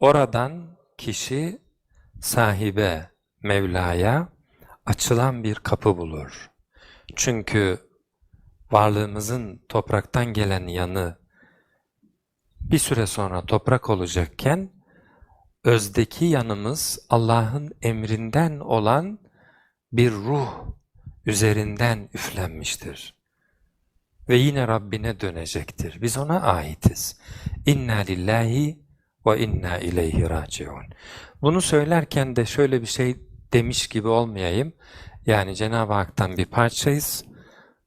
Oradan kişi sahibe, Mevla'ya açılan bir kapı bulur. Çünkü varlığımızın topraktan gelen yanı bir süre sonra toprak olacakken özdeki yanımız Allah'ın emrinden olan bir ruh üzerinden üflenmiştir. Ve yine Rabbine dönecektir. Biz ona aitiz. İnna lillahi ve inna ileyhi raciun. Bunu söylerken de şöyle bir şey demiş gibi olmayayım. Yani Cenab-ı Hak'tan bir parçayız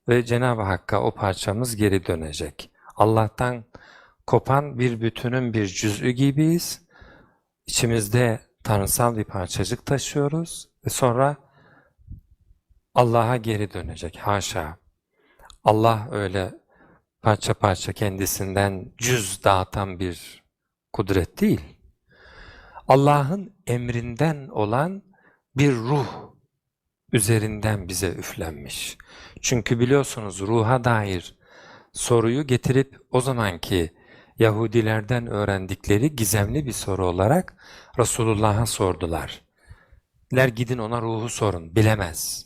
ve Cenab-ı Hakk'a o parçamız geri dönecek. Allah'tan kopan bir bütünün bir cüz'ü gibiyiz. İçimizde tanrısal bir parçacık taşıyoruz ve sonra Allah'a geri dönecek. Haşa. Allah öyle parça parça kendisinden cüz dağıtan bir kudret değil. Allah'ın emrinden olan bir ruh üzerinden bize üflenmiş. Çünkü biliyorsunuz ruha dair soruyu getirip o zamanki Yahudilerden öğrendikleri gizemli bir soru olarak Resulullah'a sordular. Der gidin ona ruhu sorun, bilemez.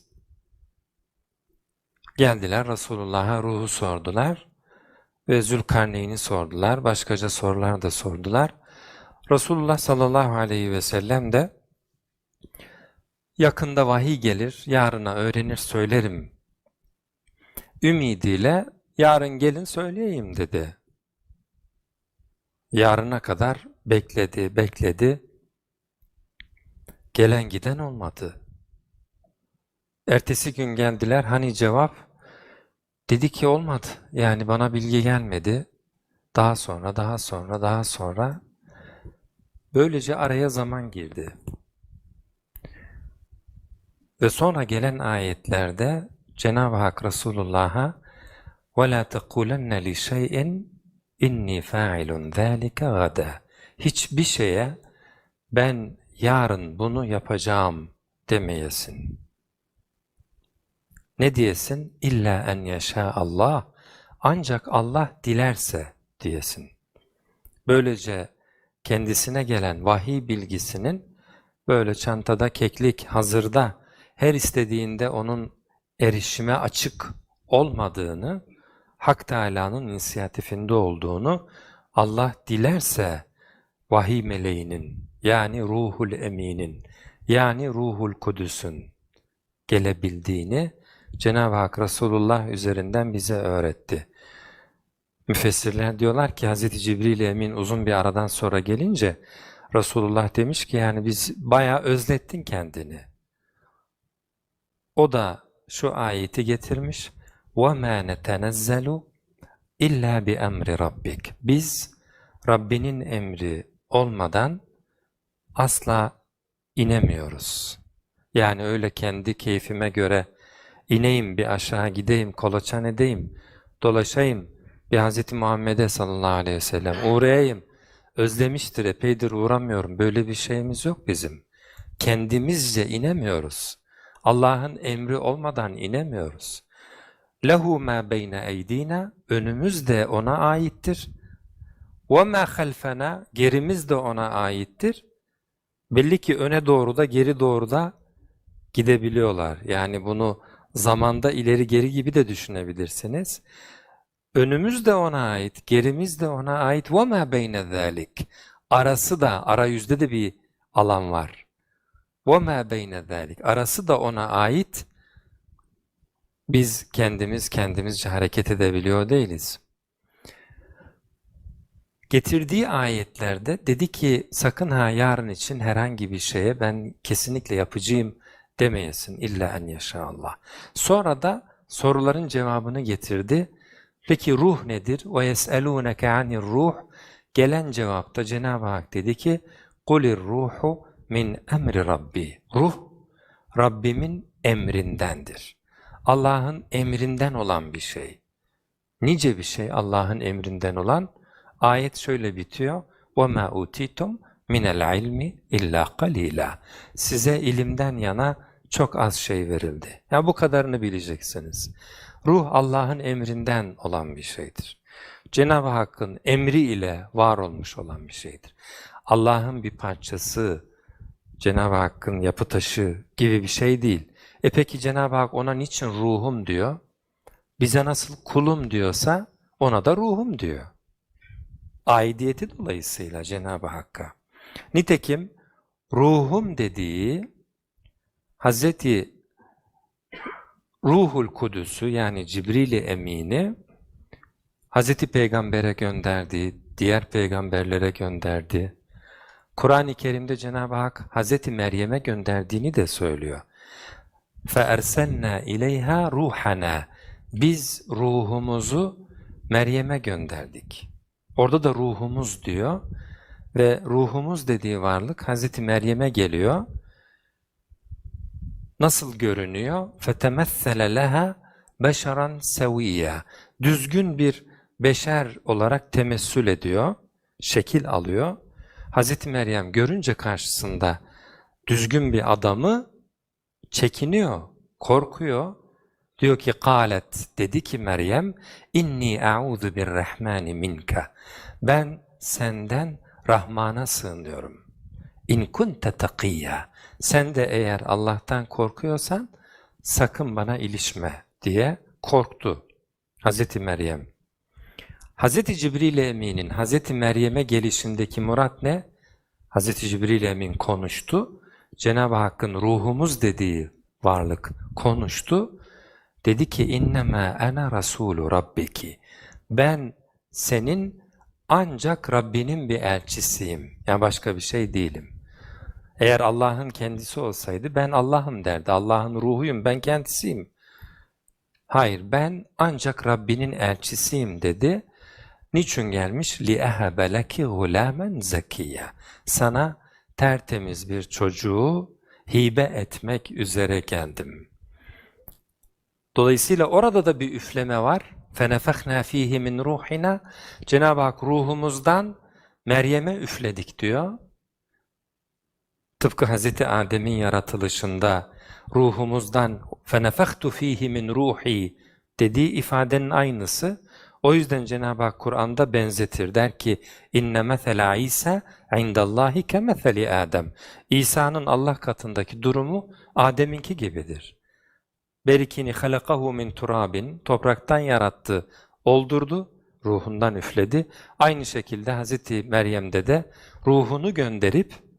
Geldiler Resulullah'a ruhu sordular ve Zülkarneyn'i sordular, başkaca sorular da sordular. Resulullah sallallahu aleyhi ve sellem de yakında vahiy gelir, yarına öğrenir söylerim ümidiyle yarın gelin söyleyeyim dedi. Yarına kadar bekledi, bekledi. Gelen giden olmadı. Ertesi gün geldiler, hani cevap? Dedi ki olmadı. Yani bana bilgi gelmedi. Daha sonra, daha sonra, daha sonra. Böylece araya zaman girdi. Ve sonra gelen ayetlerde Cenab-ı Hak Resulullah'a وَلَا تَقُولَنَّ لِشَيْءٍ inni fa'ilun zâlike gada. Hiçbir şeye ben yarın bunu yapacağım demeyesin. Ne diyesin? İlla en yaşa Allah. Ancak Allah dilerse diyesin. Böylece kendisine gelen vahiy bilgisinin böyle çantada keklik hazırda her istediğinde onun erişime açık olmadığını Hak Teâlâ'nın inisiyatifinde olduğunu Allah dilerse vahiy meleğinin yani ruhul eminin yani ruhul kudüsün gelebildiğini Cenab-ı Hak Resulullah üzerinden bize öğretti. Müfessirler diyorlar ki Hz. Cibril Emin uzun bir aradan sonra gelince Resulullah demiş ki yani biz bayağı özlettin kendini. O da şu ayeti getirmiş. وَمَا نَتَنَزَّلُ اِلَّا بِأَمْرِ رَبِّكَ Biz Rabbinin emri olmadan asla inemiyoruz. Yani öyle kendi keyfime göre ineyim bir aşağı gideyim, kolaçan edeyim, dolaşayım, bir Hz. Muhammed'e sallallahu aleyhi ve sellem uğrayayım, özlemiştir epeydir uğramıyorum, böyle bir şeyimiz yok bizim. Kendimizce inemiyoruz. Allah'ın emri olmadan inemiyoruz. Lehu ma beyne eydina önümüz de ona aittir. Ve ma halfena gerimiz de ona aittir. Belli ki öne doğru da geri doğru da gidebiliyorlar. Yani bunu zamanda ileri geri gibi de düşünebilirsiniz. Önümüz de ona ait, gerimiz de ona ait. Ma beyne zalik. Arası da, arayüzde de bir alan var. Ma beyne zalik. Arası da ona ait. Biz kendimiz kendimizce hareket edebiliyor değiliz. Getirdiği ayetlerde dedi ki sakın ha yarın için herhangi bir şeye ben kesinlikle yapıcıyım demeyesin illa en yaşallah. Sonra da soruların cevabını getirdi. Peki ruh nedir? Ve yeselûneke anir ruh. Gelen cevapta Cenab-ı Hak dedi ki kulir ruhu min emri rabbi. Ruh Rabbimin emrindendir. Allah'ın emrinden olan bir şey. Nice bir şey Allah'ın emrinden olan. Ayet şöyle bitiyor. وَمَا اُوتِيتُمْ مِنَ الْعِلْمِ اِلَّا قَلِيلًا Size ilimden yana çok az şey verildi. Ya bu kadarını bileceksiniz. Ruh Allah'ın emrinden olan bir şeydir. Cenab-ı Hakk'ın emri ile var olmuş olan bir şeydir. Allah'ın bir parçası, Cenab-ı Hakk'ın yapı taşı gibi bir şey değil. E peki Cenab-ı Hak ona niçin ruhum diyor? Bize nasıl kulum diyorsa ona da ruhum diyor. Aidiyeti dolayısıyla Cenab-ı Hakk'a. Nitekim ruhum dediği Hazreti Ruhul Kudüs'ü yani Cibril-i Emin'i Hazreti Peygamber'e gönderdi, diğer peygamberlere gönderdi. Kur'an-ı Kerim'de Cenab-ı Hak Hazreti Meryem'e gönderdiğini de söylüyor. فَاَرْسَلْنَا اِلَيْهَا ruhana. Biz ruhumuzu Meryem'e gönderdik. Orada da ruhumuz diyor ve ruhumuz dediği varlık Hazreti Meryem'e geliyor. Nasıl görünüyor? فَتَمَثَّلَ لَهَا beşaran seviyya. Düzgün bir beşer olarak temessül ediyor, şekil alıyor. Hazreti Meryem görünce karşısında düzgün bir adamı çekiniyor, korkuyor. Diyor ki kalet dedi ki Meryem inni a'udhu birrahmani minka. Ben senden Rahman'a sığınıyorum. İn kunte takiyya. Sen de eğer Allah'tan korkuyorsan sakın bana ilişme diye korktu Hazreti Meryem. Hazreti Cibril Emin'in Hazreti Meryem'e gelişindeki murat ne? Hazreti Cibril Emin konuştu. Cenab-ı Hakk'ın ruhumuz dediği varlık konuştu. Dedi ki innema ana rasulü rabbiki. Ben senin ancak Rabbinin bir elçisiyim. Yani başka bir şey değilim. Eğer Allah'ın kendisi olsaydı ben Allah'ım derdi. Allah'ın ruhuyum, ben kendisiyim. Hayır, ben ancak Rabbinin elçisiyim dedi. Niçin gelmiş? لِأَهَبَ لَكِ غُلَامًا زَكِيًّا Sana tertemiz bir çocuğu hibe etmek üzere geldim. Dolayısıyla orada da bir üfleme var. فَنَفَخْنَا ف۪يهِ مِنْ ruhina Cenab-ı Hak ruhumuzdan Meryem'e üfledik diyor. Tıpkı Hz. Adem'in yaratılışında ruhumuzdan fenefektu fihi min ruhi dediği ifadenin aynısı. O yüzden Cenab-ı Hak Kur'an'da benzetir. Der ki inne mesela İsa indallahi ke meseli Adem. İsa'nın Allah katındaki durumu Adem'inki gibidir. Berikini halakahu min turabin topraktan yarattı, oldurdu, ruhundan üfledi. Aynı şekilde Hz. Meryem'de de ruhunu gönderip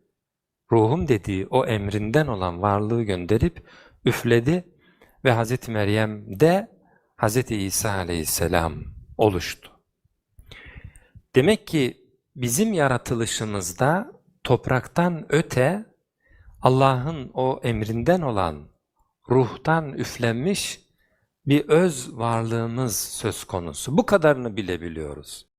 ruhum dediği o emrinden olan varlığı gönderip üfledi ve Hazreti Meryem de Hazreti İsa aleyhisselam oluştu. Demek ki bizim yaratılışımızda topraktan öte Allah'ın o emrinden olan ruhtan üflenmiş bir öz varlığımız söz konusu. Bu kadarını bilebiliyoruz.